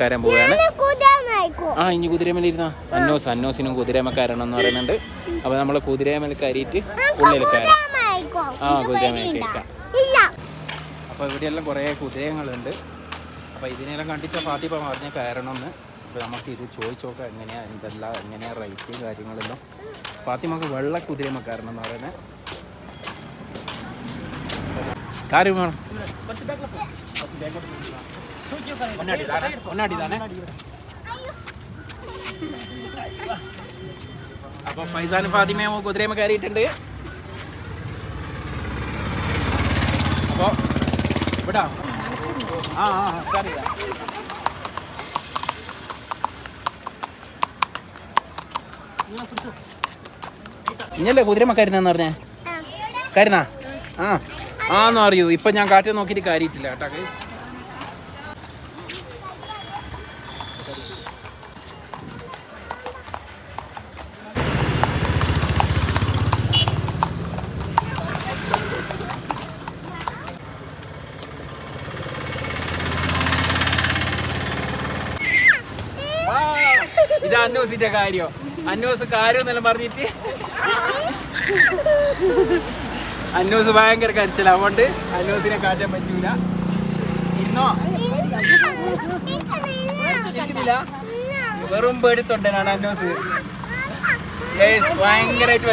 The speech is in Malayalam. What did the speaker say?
കയറാൻ പോവുകയാണ്. ആ ഇനി കുതിരമേൽ ഇരുന്ന അന്നോസ് അന്നോസിനും എന്ന് പറയുന്നുണ്ട്. അപ്പോൾ നമ്മൾ കുതിരമേൽ കയറിയിട്ട് ഉള്ളിൽ കയറാം. ആ കുതിരമേൽ കയറ്റാം അപ്പോൾ ഇവിടെയെല്ലാം കുറേ കുതിരങ്ങളുണ്ട്. അപ്പോൾ ഇതിനെല്ലാം കണ്ടിട്ട് ഫാത്തിപ്പ പറഞ്ഞ കയറണമെന്ന്. അപ്പോൾ നമുക്ക് ഇത് ചോദിച്ചു നോക്കാം എങ്ങനെയാണ് എന്തെല്ലാം എങ്ങനെയാണ് റേറ്റ് കാര്യങ്ങളെല്ലാം. ഫാത്തിമക്ക് വെള്ള കുതിരമ കയറണം എന്ന് പറയുന്നത് കാര്യം വേണം. ഒന്നടി താനെ ഒന്നടി താനെ അപ്പൊ ഫൈസാനും ഫാത്തിമയും കുതിരയമ്മ കയറിയിട്ടുണ്ട്. അപ്പോ ഇവിടെ. ആ ആ കയറി ഇഞ്ഞല്ലേ കുതിരമ്മ കരുന്നെന്ന് പറഞ്ഞേ? കരുന്നാ ആ. ആന്ന് അറിയൂ. ഇപ്പൊ ഞാൻ കാറ്റ് നോക്കിയിട്ട് കാര്യത്തില്ല കേട്ടാ ഇത് അന്നൂസിന്റെ കാര്യം. അന്നൂസ് കാര്യം എന്നെല്ലാം പറഞ്ഞിട്ട് അന്നൂസ് ഭയങ്കര കരച്ചില്ല അതുകൊണ്ട് അന്നൂസിനെ കാറ്റാൻ പറ്റൂല. ഇന്നോ? ഇരിക്കുന്നില്ല വെറും പേടിത്തൊണ്ടനാണ് അന്നൂസ്. ഭയങ്കരമായിട്ട്